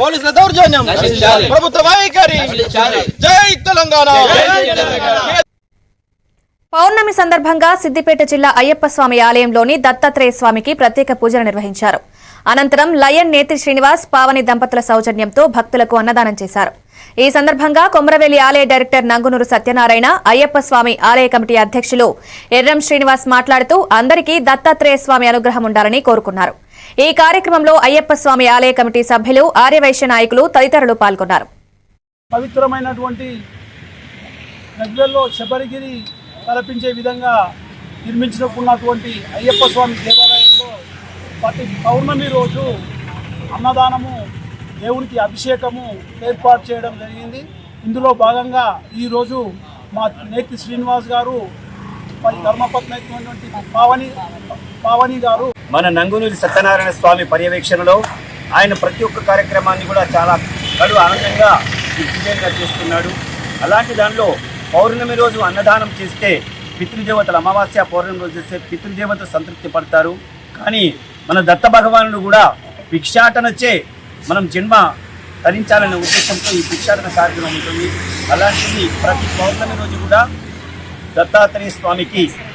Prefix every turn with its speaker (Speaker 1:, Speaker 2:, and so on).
Speaker 1: పోలీసుల దౌర్జన్యం. ప్రభుత్వ వైఖరి. జై తెలంగాణ.
Speaker 2: పౌర్ణమి సందర్భంగా సిద్దిపేట జిల్లా అయ్యప్ప స్వామి ఆలయంలోని దత్తాత్రేయ స్వామికి ప్రత్యేక పూజలు నిర్వహించారు. అనంతరం లయన్ నేత్రి శ్రీనివాస్ పావని దంపతుల సౌజన్యంతో భక్తులకు అన్నదానం చేశారు. ఈ సందర్భంగా కొమరవెల్లి ఆలయ డైరెక్టర్ నంగునూరు సత్యనారాయణ అయ్యప్ప స్వామి ఆలయ కమిటీ అధ్యక్షులు ఎర్రం శ్రీనివాస్ మాట్లాడుతూ అందరికీ దత్తాత్రేయ స్వామి అనుగ్రహం ఉండాలని కోరుకున్నారు. ఈ కార్యక్రమంలో అయ్యప్ప స్వామి ఆలయ కమిటీ సభ్యులు ఆర్యవైశ్య నాయకులు తదితరులు పాల్గొన్నారు.
Speaker 3: పవిత్రమైనటువంటి నదులలో శబరిగిరి తలపించే విధంగా నిర్మించుకున్నటువంటి అయ్యప్ప స్వామి దేవాలయంలో ప్రతి పౌర్ణమి రోజు అన్నదానము దేవునికి అభిషేకము ఏర్పాటు చేయడం జరిగింది. ఇందులో భాగంగా ఈరోజు మా నేతి శ్రీనివాస్ గారు మరి ధర్మపత్ని అయినటువంటి పావని పావని గారు
Speaker 4: మన నంగునూరి సత్యనారాయణ స్వామి పర్యవేక్షణలో ఆయన ప్రతి ఒక్క కార్యక్రమాన్ని కూడా చాలా కడు ఆనందంగా దిగ్విజయంగా చేస్తున్నాడు. అలాంటి దానిలో పౌర్ణమి రోజు అన్నదానం చేస్తే పితృదేవతలు అమావాస్య పౌర్ణమి రోజు చేస్తే పితృదేవతలు సంతృప్తి పడతారు. కానీ మన దత్త భగవానుడు కూడా భిక్షాటనచే మనం జన్మ ధరించాలనే ఉద్దేశంతో ఈ భిక్షాటన కార్యక్రమం ఉంటుంది. అలాంటిది ప్రతి పౌర్ణమి రోజు కూడా దత్తాత్రేయ స్వామికి